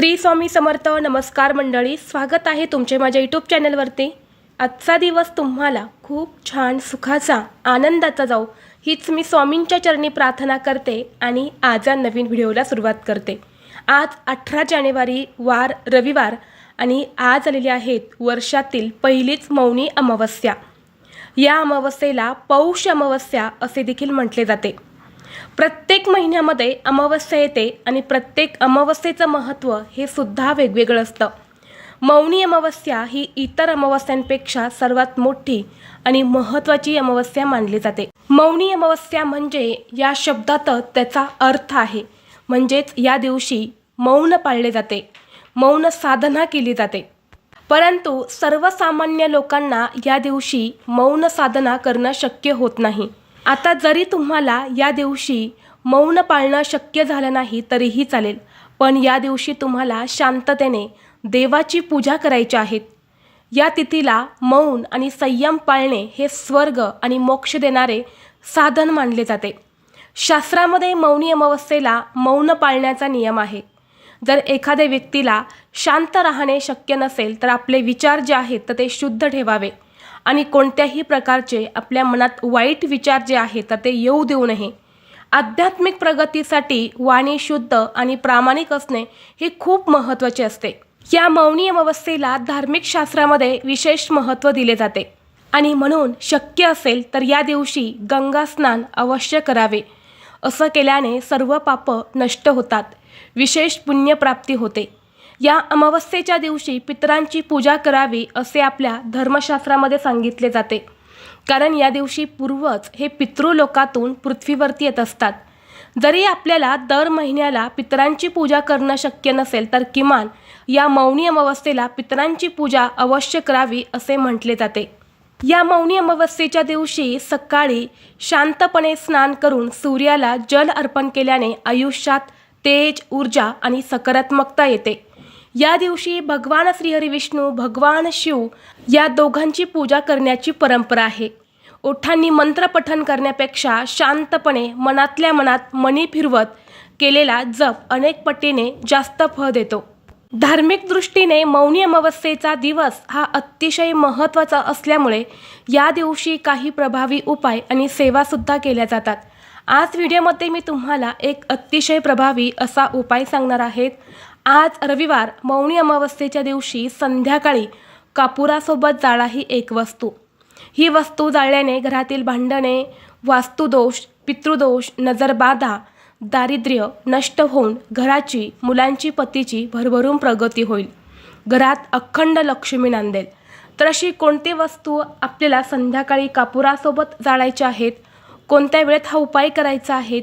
श्री स्वामी समर्थ नमस्कार मंडळी स्वागत आहे तुमचे माझ्या यूट्यूब चॅनलवरती. आजचा दिवस तुम्हाला खूप छान सुखाचा आनंदाचा जाऊ हीच मी स्वामींच्या चरणी प्रार्थना करते आणि आज या नवीन व्हिडिओला सुरुवात करते. आज अठरा जानेवारी वार रविवार आणि आज आलेली आहेत वर्षातील पहिलीच मौनी अमावस्या. या अमावस्येला पौष अमावस्या असे देखील म्हटले जाते. प्रत्येक महिन्यामध्ये अमावस्या येते आणि प्रत्येक अमावस्येचं महत्त्व हे सुद्धा वेगवेगळं असतं. मौनी अमावस्या ही इतर अमावस्यांपेक्षा सर्वात मोठी आणि महत्त्वाची अमावस्या मानली जाते. मौनी अमावस्या म्हणजे या शब्दातच त्याचा अर्थ आहे. म्हणजेच या दिवशी मौन पाळले जाते. मौन साधना केली जाते. परंतु सर्वसामान्य लोकांना या दिवशी मौन साधना करणं शक्य होत नाही. आता जरी तुम्हाला या दिवशी मौन पाळणं शक्य झालं नाही तरीही चालेल. पण या दिवशी तुम्हाला शांततेने देवाची पूजा करायची आहेत या तिथीला मौन आणि संयम पाळणे हे स्वर्ग आणि मोक्ष देणारे साधन मानले जाते. शास्त्रामध्ये मौनी अमावस्येला मौन पाळण्याचा नियम आहे. जर एखाद्या व्यक्तीला शांत राहणे शक्य नसेल तर आपले विचार जे आहेत तर ते शुद्ध ठेवावे. आणि कोणत्याही प्रकारचे आपल्या मनात वाईट विचार जे आहेत तर ते येऊ देऊ नये. आध्यात्मिक प्रगतीसाठी वाणी शुद्ध आणि प्रामाणिक असणे हे खूप महत्त्वाचे असते. या मौनी अवस्थेला धार्मिक शास्त्रामध्ये विशेष महत्त्व दिले जाते. आणि म्हणून शक्य असेल तर या दिवशी गंगा स्नान अवश्य करावे. असं केल्याने सर्व पापं नष्ट होतात. विशेष पुण्यप्राप्ती होते. या अमावस्येच्या दिवशी पितरांची पूजा करावी असे आपल्या धर्मशास्त्रामध्ये सांगितले जाते. कारण या दिवशी पूर्वज हे पितृलोकातून पृथ्वीवरती येत असतात. जरी आपल्याला दर महिन्याला पितरांची पूजा करणं शक्य नसेल तर किमान या मौनी अमावस्येला पितरांची पूजा अवश्य करावी असे म्हटले जाते. या मौनी अमावस्येच्या दिवशी सकाळी शांतपणे स्नान करून सूर्याला जल अर्पण केल्याने आयुष्यात तेज ऊर्जा आणि सकारात्मकता येते. या दिवशी भगवान श्रीहरी विष्णू भगवान शिव या दोघांची पूजा करण्याची परंपरा आहे. ओठांनी मंत्रपठन करण्यापेक्षा शांतपणे मनातल्या मनात मणी फिरवत केलेला जप अनेक पटीने जास्त फळ देतो. धार्मिक दृष्टीने मौनी अमावस्येचा दिवस हा अतिशय महत्त्वाचा असल्यामुळे या दिवशी काही प्रभावी उपाय आणि सेवासुद्धा केल्या जातात. आज व्हिडिओमध्ये मी तुम्हाला एक अतिशय प्रभावी असा उपाय सांगणार आहेत आज रविवार मौनी अमावस्येच्या दिवशी संध्याकाळी कापुरासोबत जाळा ही एक वस्तू. ही वस्तू जाळल्याने घरातील भांडणे वास्तुदोष पितृदोष नजरबाधा दारिद्र्य नष्ट होऊन घराची मुलांची पतीची भरभरून प्रगती होईल. घरात अखंड लक्ष्मी नांदेल. तर अशी कोणती वस्तू आपल्याला संध्याकाळी कापुरासोबत जाळायच्या आहेत? कोणत्या वेळेत हा उपाय करायचा आहेत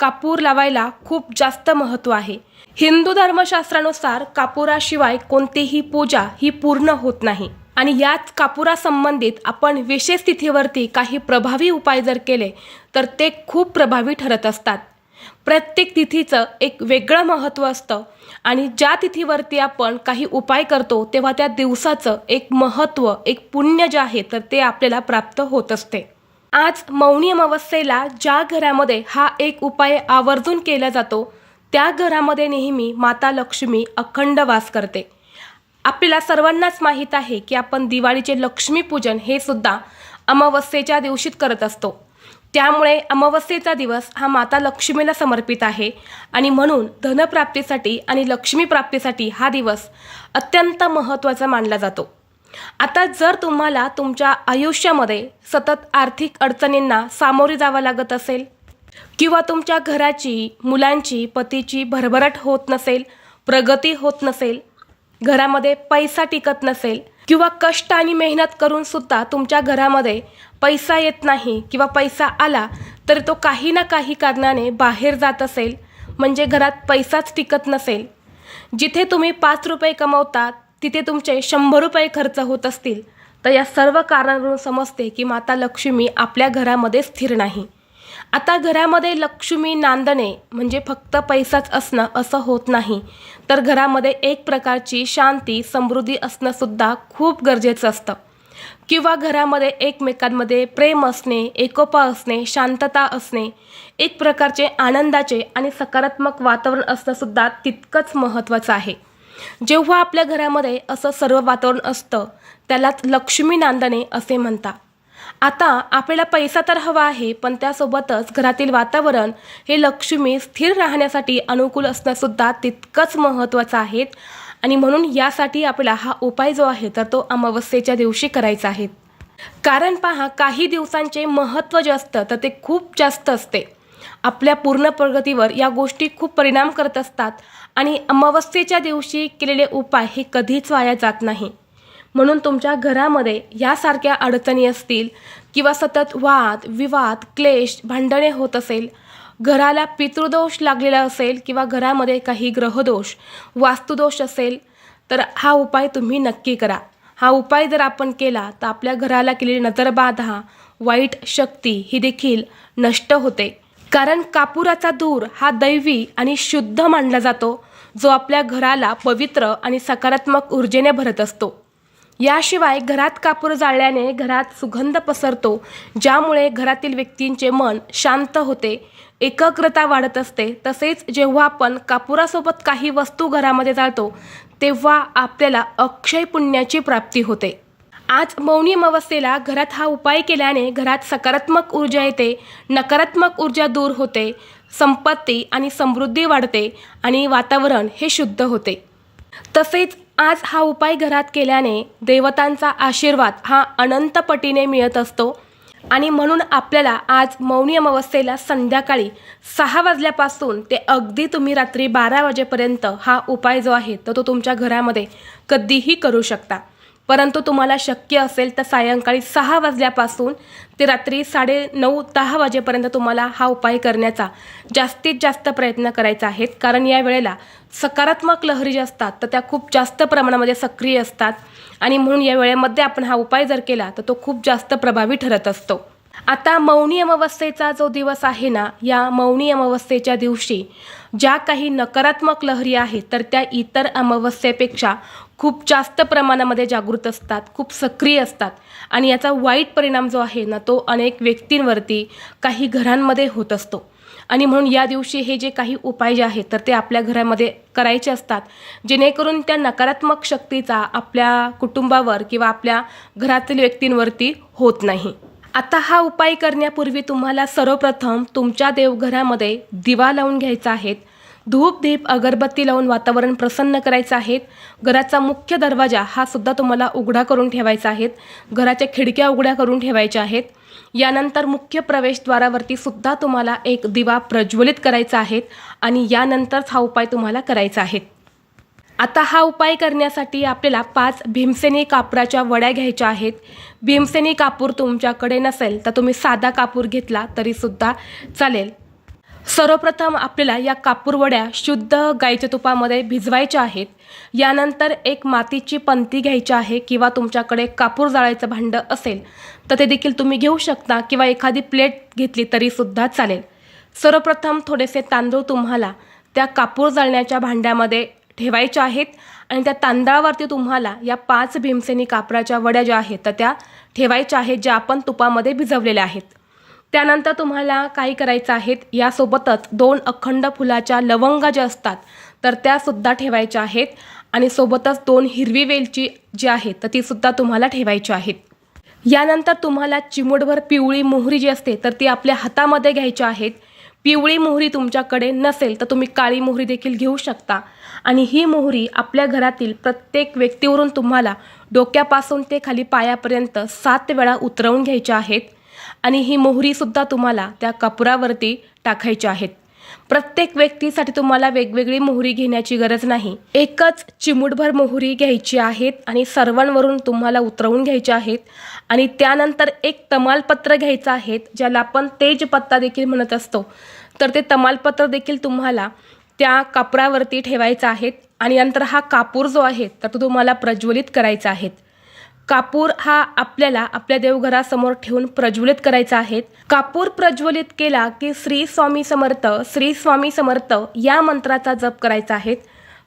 कापूर लावायला खूप जास्त महत्त्व आहे. हिंदू धर्मशास्त्रानुसार कापुराशिवाय कोणतीही पूजा ही पूर्ण होत नाही. आणि याच कापुरासंबंधित आपण विशेष तिथीवरती काही प्रभावी उपाय जर केले तर ते खूप प्रभावी ठरत असतात. प्रत्येक तिथीचं एक वेगळं महत्त्व असतं आणि ज्या तिथीवरती आपण काही उपाय करतो तेव्हा त्या दिवसाचं एक महत्त्व एक पुण्य जे आहे तर ते आपल्याला प्राप्त होत असते. आज मौनी अमावस्येला ज्या घरामध्ये हा एक उपाय आवर्जून केला जातो त्या घरामध्ये नेहमी माता लक्ष्मी अखंड वास करते. आपल्याला सर्वांनाच माहीत आहे की आपण दिवाळीचे लक्ष्मीपूजन हे सुद्धा अमावस्येच्या दिवशीत करत असतो. त्यामुळे अमावस्येचा दिवस हा माता लक्ष्मीला समर्पित आहे आणि म्हणून धनप्राप्तीसाठी आणि लक्ष्मीप्राप्तीसाठी हा दिवस अत्यंत महत्त्वाचा मानला जातो. आता जर तुम्हाला तुमच्या आयुष्यामध्ये सतत आर्थिक अडचणींना सामोरे जावं लागत असेल किंवा तुमच्या घराची मुलांची पतीची भरभराट होत नसेल प्रगती होत नसेल घरामध्ये पैसा टिकत नसेल किंवा कष्ट आणि मेहनत करून सुद्धा तुमच्या घरामध्ये पैसा येत नाही किंवा पैसा आला तर तो काही ना काही कारणाने बाहेर जात असेल म्हणजे घरात पैसाच टिकत नसेल. जिथे तुम्ही पाच रुपये कमवतात तिथे तुमचे शंभर रुपये खर्च होत असतील तर या सर्व कारणावरून समजते की माता लक्ष्मी आपल्या घरामध्ये स्थिर नाही. आता घरामध्ये लक्ष्मी नांदणे म्हणजे फक्त पैसाच असणं असं होत नाही तर घरामध्ये एक प्रकारची शांती समृद्धी असणंसुद्धा खूप गरजेचं असतं. किंवा घरामध्ये एकमेकांमध्ये प्रेम असणे एकोपा असणे शांतता असणे एक प्रकारचे आनंदाचे आणि सकारात्मक वातावरण असणंसुद्धा तितकंच महत्त्वाचं आहे. जेव्हा आपल्या घरामध्ये असं सर्व वातावरण असतं त्यालाच लक्ष्मी नांदणे असे म्हणतात. आता आपल्याला पैसा तर हवा आहे पण त्यासोबतच घरातील वातावरण हे लक्ष्मी स्थिर राहण्यासाठी अनुकूल असणंसुद्धा तितकंच महत्त्वाचं आहे. आणि म्हणून यासाठी आपल्याला हा उपाय जो आहे तर तो अमावस्येच्या दिवशी करायचा आहे. कारण पहा काही दिवसांचे महत्त्व जे असतं तर ते खूप जास्त असते. आपल्या पूर्ण प्रगतीवर या गोष्टी खूप परिणाम करत असतात. आणि अमावस्येच्या दिवशी केलेले उपाय हे कधीच वाया जात नाही. म्हणून तुमच्या घरामध्ये यासारख्या अडचणी असतील किंवा सतत वाद विवाद क्लेश भांडणे होत असेल घराला पितृदोष लागलेला असेल किंवा घरामध्ये काही ग्रहदोष वास्तुदोष असेल तर हा उपाय तुम्ही नक्की करा. हा उपाय जर आपण केला तर आपल्या घराला केलेली नजरबाधा वाईट शक्ती ही देखील नष्ट होते. कारण कापुराचा धूर हा दैवी आणि शुद्ध मानला जातो जो आपल्या घराला पवित्र आणि सकारात्मक ऊर्जेने भरत असतो. याशिवाय घरात कापूर जाळल्याने घरात सुगंध पसरतो ज्यामुळे घरातील व्यक्तींचे मन शांत होते एकाग्रता वाढत असते. तसेच जेव्हा आपण कापुरासोबत काही वस्तू घरामध्ये जाळतो तेव्हा आपल्याला अक्षय पुण्याची प्राप्ती होते. आज मौनी अमावस्येला घरात हा उपाय केल्याने घरात सकारात्मक ऊर्जा येते नकारात्मक ऊर्जा दूर होते संपत्ती आणि समृद्धी वाढते आणि वातावरण हे शुद्ध होते. तसेच आज हा उपाय घरात केल्याने देवतांचा आशीर्वाद हा अनंतपटीने मिळत असतो आणि म्हणून आपल्याला आज मौनी अमावस्येला संध्याकाळी सहा वाजल्यापासून ते अगदी तुम्ही रात्री बारा वाजेपर्यंत हा उपाय जो आहे तर तो तुमच्या घरामध्ये कधीही करू शकता. परंतु तुम्हाला शक्य असेल तर सायंकाळी सहा वाजल्यापासून ते रात्री साडे नऊ दहा वाजेपर्यंत तुम्हाला हा उपाय करण्याचा जास्तीत जास्त प्रयत्न करायचा आहेत कारण या वेळेला सकारात्मक लहरी ज्या असतात तर त्या खूप जास्त प्रमाणामध्ये सक्रिय असतात. आणि म्हणून या वेळेमध्ये आपण हा उपाय जर केला तर तो खूप जास्त प्रभावी ठरत असतो. आता मौनी अमावस्येचा जो दिवस आहे ना या मौनी अमावस्येच्या दिवशी ज्या काही नकारात्मक लहरी आहेत तर त्या इतर अमावस्येपेक्षा खूप जास्त प्रमाणामध्ये जागृत असतात खूप सक्रिय असतात. आणि याचा वाईट परिणाम जो आहे ना तो अनेक व्यक्तींवरती काही घरांमध्ये होत असतो. आणि म्हणून या दिवशी हे जे काही उपाय जे आहेत तर ते आपल्या घरामध्ये करायचे असतात. जेणेकरून त्या नकारात्मक शक्तीचा आपल्या कुटुंबावर किंवा आपल्या घरातील व्यक्तींवरती होत नाही. आता हा उपाय करण्यापूर्वी तुम्हाला सर्वप्रथम तुमच्या देवघरामध्ये दिवा लावून घ्यायचा आहे. धूप दीप अगरबत्ती लावून वातावरण प्रसन्न करायचं आहे घराचा मुख्य दरवाजा हा सुद्धा तुम्हाला उघडा करून ठेवायचा आहे घराच्या खिडक्या उघड्या करून ठेवायच्या आहेत. यानंतर मुख्य प्रवेशद्वारावरती सुद्धा तुम्हाला एक दिवा प्रज्वलित करायचा आहे आणि यानंतरच हा उपाय तुम्हाला करायचा आहे. आता हा उपाय करण्यासाठी आपल्याला पाच भीमसेनी कापराच्या वड्या घ्यायच्या आहेत. भीमसेनी कापूर तुमच्याकडे नसेल तर तुम्ही साधा कापूर घेतला तरीसुद्धा चालेल. सर्वप्रथम आपल्याला या कापूरवड्या शुद्ध गाईच्या तुपामध्ये भिजवायच्या आहेत. यानंतर एक मातीची पंती घ्यायची आहे किंवा तुमच्याकडे कापूर जाळायचं भांडं असेल तर ते देखील तुम्ही घेऊ शकता किंवा एखादी प्लेट घेतली तरीसुद्धा चालेल. सर्वप्रथम थोडेसे तांदूळ तुम्हाला त्या कापूर जाळण्याच्या भांड्यामध्ये ठेवायच्या आहेत आणि त्या तांदळावरती तुम्हाला या पाच भीमसेनी कापराच्या वड्या ज्या आहेत तर त्या ठेवायच्या आहेत ज्या आपण तुपामध्ये भिजवलेल्या आहेत. त्यानंतर तुम्हाला काही करायचं आहेत? यासोबतच दोन अखंड फुलाच्या लवंगा ज्या असतात तर त्यासुद्धा ठेवायच्या आहेत. आणि सोबतच दोन हिरवी वेलची जी आहेत तर तीसुद्धा तुम्हाला ठेवायची आहेत. यानंतर तुम्हाला चिमूटभर पिवळी मोहरी जी असते तर ती आपल्या हातामध्ये घ्यायची आहेत. पिवळी मोहरी तुमच्याकडे नसेल तर तुम्ही काळी मोहरी देखील घेऊ शकता. आणि ही मोहरी आपल्या घरातील प्रत्येक व्यक्तीवरून तुम्हाला डोक्यापासून ते खाली पायापर्यंत सात वेळा उतरवून घ्यायच्या आहेत. आणि ही मोहरीसुद्धा तुम्हाला त्या कपरावरती टाकायची आहेत. प्रत्येक व्यक्तीसाठी तुम्हाला वेगवेगळी मोहरी घेण्याची गरज नाही. एकच चिमूटभर मोहरी घ्यायची आहेत आणि सर्वांवरून तुम्हाला उतरवून घ्यायच्या आहेत. आणि त्यानंतर एक तमालपत्र घ्यायचं आहेत ज्याला आपण तेजपत्ता देखील म्हणत असतो. तर ते तमालपत्र देखील तुम्हाला त्या कापरावरती ठेवायचं आहेत. आणि नंतर हा कापूर जो आहे तर तो तुम्हाला प्रज्वलित करायचा आहे. कापूर हा आपल्याला आपल्या देवघरासमोर ठेवून प्रज्वलित करायचा आहे. कापूर प्रज्वलित केला की श्री स्वामी समर्थ श्री स्वामी समर्थ या मंत्राचा जप करायचा आहे.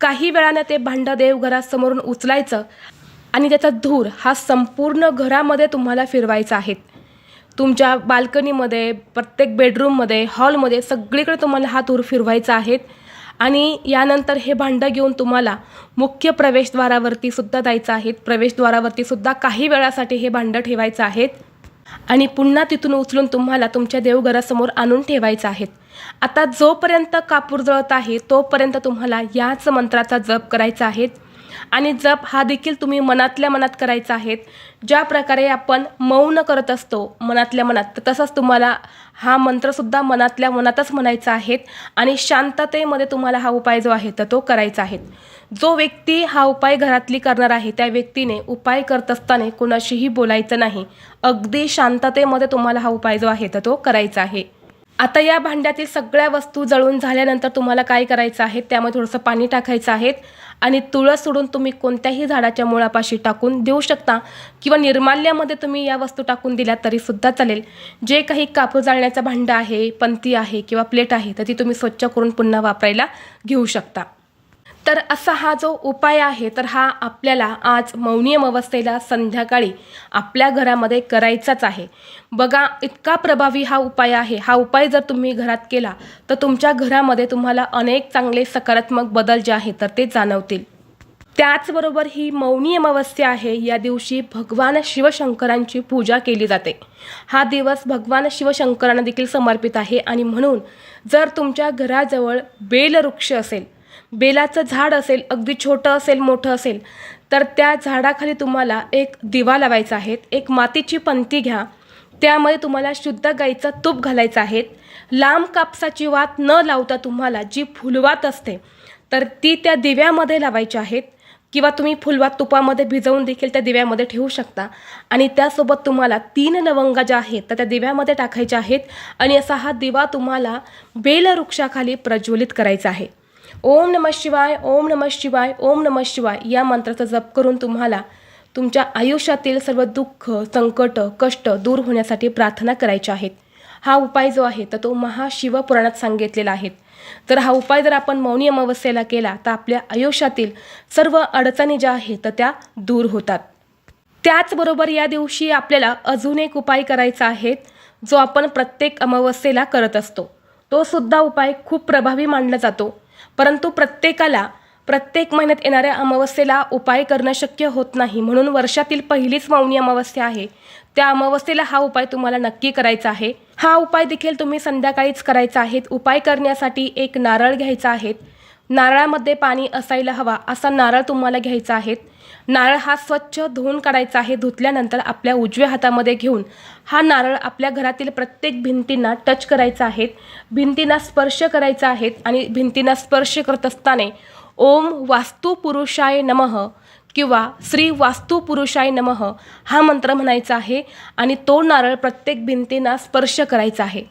काही वेळानं ते भांडं देवघरासमोरून उचलायचं आणि त्याचा धूर हा संपूर्ण घरामध्ये तुम्हाला फिरवायचा आहे. तुमच्या बाल्कनीमध्ये प्रत्येक बेडरूममध्ये हॉलमध्ये सगळीकडे तुम्हाला हा धूर फिरवायचा आहे. आणि यानंतर हे भांडं घेऊन तुम्हाला मुख्य प्रवेशद्वारावरती सुद्धा जायचं आहे. प्रवेशद्वारावरती सुद्धा काही वेळासाठी हे भांडं ठेवायचं आहेत आणि पुन्हा तिथून उचलून तुम्हाला तुमच्या देवघरासमोर आणून ठेवायचं आहेत आता जोपर्यंत कापूर जळत आहे तोपर्यंत तुम्हाला याच मंत्राचा जप करायचा आहे. आणि जप हा देखील तुम्ही मनातल्या मनात करायचा आहेत ज्या प्रकारे आपण मौन करत असतो मनातल्या मनात तर तसंच तुम्हाला हा मंत्रसुद्धा मनातल्या मनातच म्हणायचा आहे आणि शांततेमध्ये तुम्हाला हा उपाय जो आहे तर तो करायचा आहे. जो व्यक्ती हा उपाय घरातली करणार आहे त्या व्यक्तीने उपाय करत असताना कोणाशीही बोलायचं नाही. अगदी शांततेमध्ये तुम्हाला हा उपाय जो आहे तर तो करायचा आहे. आता या भांड्यातील सगळ्या वस्तू जळून झाल्यानंतर तुम्हाला काय करायचं आहे त्यामध्ये थोडंसं पाणी टाकायचं आहे. आणि तुळस सोडून तुम्ही कोणत्याही झाडाच्या मुळापाशी टाकून देऊ शकता किंवा निर्माल्यामध्ये तुम्ही या वस्तू टाकून दिल्या तरीसुद्धा चालेल. जे काही कापूर जाळण्याचं भांडं आहे पंती आहे किंवा प्लेट आहे तर ती तुम्ही स्वच्छ करून पुन्हा वापरायला घेऊ शकता. तर असा हा जो उपाय आहे तर हा आपल्याला आज मौनियम अवस्थेला संध्याकाळी आपल्या घरामध्ये करायचाच आहे. बघा इतका प्रभावी हा उपाय आहे. हा उपाय जर तुम्ही घरात केला तर तुमच्या घरामध्ये तुम्हाला अनेक चांगले सकारात्मक बदल जे आहेत तर ते जाणवतील. त्याचबरोबर ही मौनी अमावस्या आहे या दिवशी भगवान शिवशंकरांची पूजा केली जाते. हा दिवस भगवान शिवशंकरांना देखील समर्पित आहे आणि म्हणून जर तुमच्या घराजवळ बेलवृक्ष असेल बेलाचं झाड असेल अगदी छोटं असेल मोठं असेल तर त्या झाडाखाली तुम्हाला एक दिवा लावायचा आहे. एक मातीची पंती घ्या. त्यामध्ये तुम्हाला शुद्ध गाईचं तूप घालायचं आहे. लांब कापसाची वात न लावता तुम्हाला जी फुलवात असते तर ती त्या दिव्यामध्ये लावायची आहेत किंवा तुम्ही फुलवात तुपामध्ये भिजवून देखील त्या दिव्यामध्ये ठेवू शकता. आणि त्यासोबत तुम्हाला तीन लवंगा ज्या आहेत तर त्या दिव्यामध्ये टाकायच्या आहेत. आणि असा हा दिवा तुम्हाला बेलवृक्षाखाली प्रज्वलित करायचा आहे. ओम नम शिवाय ओम नम शिवाय ओम नम शिवाय या मंत्राचा जप करून तुम्हाला तुमच्या आयुष्यातील सर्व दुःख संकट कष्ट दूर होण्यासाठी प्रार्थना करायच्या आहेत. हा उपाय जो आहे तर तो महाशिवपुराणात सांगितलेला आहे. तर हा उपाय जर आपण मौनी अमावस्येला केला तर आपल्या आयुष्यातील सर्व अडचणी ज्या आहेत तर त्या दूर होतात. त्याचबरोबर या दिवशी आपल्याला अजून एक उपाय करायचा आहे जो आपण प्रत्येक अमावस्येला करत असतो. तो सुद्धा उपाय खूप प्रभावी मानला जातो. परंतु प्रत्येकाला प्रत्येक महिन्यात येणाऱ्या अमावस्येला उपाय करणं शक्य होत नाही. म्हणून वर्षातील पहिलीच मौनी अमावस्या आहे. त्या अमावस्येला हा उपाय तुम्हाला नक्की करायचा आहे. हा उपाय देखील तुम्ही संध्याकाळीच करायचा आहे उपाय करण्यासाठी एक नारळ घ्यायचा आहे. नारळामध्ये पाणी असायला हवा असा नारळ तुम्हाला घ्यायचा आहे. नारळ हा स्वच्छ धुवून काढायचा आहे. धुतल्यानंतर आपल्या उजव्या हातामध्ये घेऊन हा नारळ आपल्या घरातील प्रत्येक भिंतींना टच करायचा आहे. भिंतींना स्पर्श करायचा आहे आणि भिंतींना स्पर्श करत असताना ओम वास्तुपुरुषाय नमः किंवा श्री वास्तुपुरुषाय नमः हा मंत्र म्हणायचा आहे आणि तो नारळ प्रत्येक भिंतींना स्पर्श करायचा आहे.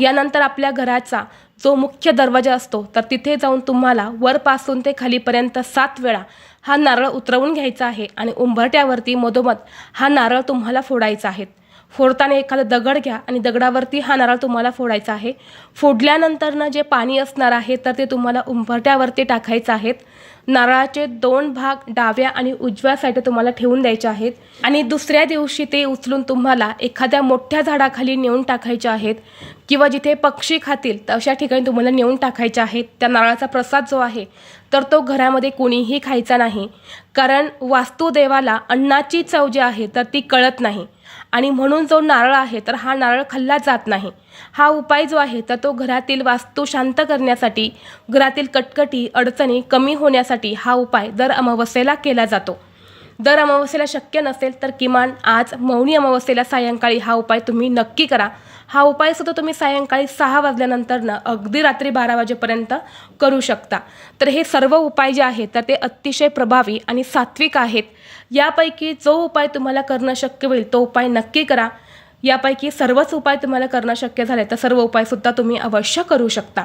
यानंतर आपल्या घराचा जो मुख्य दरवाजा असतो तर तिथे जाऊन तुम्हाला वरपासून ते खालीपर्यंत सात वेळा हा नारळ उतरवून घ्यायचा आहे आणि उंबरट्यावरती मधोमध हा नारळ तुम्हाला फोडायचा आहे. फोडताना एखादा दगड घ्या आणि दगडावरती हा नारळ तुम्हाला फोडायचा आहे. फोडल्यानंतरनं जे पाणी असणार आहे तर ते तुम्हाला उंबरट्यावरती टाकायचं आहेत. नारळाचे दोन भाग डाव्या आणि उजव्या साईडे तुम्हाला ठेवून द्यायचे आहेत. आणि दुसऱ्या दिवशी ते उचलून तुम्हाला एखाद्या मोठ्या झाडाखाली नेऊन टाकायचे आहेत. किंवा जिथे पक्षी खातील तर अशा ठिकाणी तुम्हाला नेऊन टाकायचे आहेत. त्या नारळाचा प्रसाद जो आहे तर तो घरामध्ये कोणीही खायचा नाही. कारण वास्तुदेवाला अन्नाची चव जी आहे तर ती कळत नाही. आणि म्हणून जो नारळ आहे तर हा नारळ खाल्ला जात नाही. हा उपाय जो आहे तर तो घरातील वास्तू शांत करण्यासाठी घरातील कटकटी अडचणी कमी होण्यासाठी हा उपाय दर अमावस्येला केला जातो. दर अमावस्येला शक्य नसेल तर किमान आज मौनी अमावस्येला सायंकाळी हा उपाय तुम्ही नक्की करा. हा उपाय सुद्धा तुम्ही सायंकाळी सहा वाजल्यानंतरनं अगदी रात्री बारा वाजेपर्यंत करू शकता. तर हे सर्व उपाय जे आहेत तर ते अतिशय प्रभावी आणि सात्विक आहेत. यापैकी जो उपाय तुम्हाला करणं शक्य होईल तो उपाय नक्की करा. यापैकी सर्वच उपाय तुम्हाला करणं शक्य झाले तर सर्व उपायसुद्धा तुम्ही अवश्य करू शकता.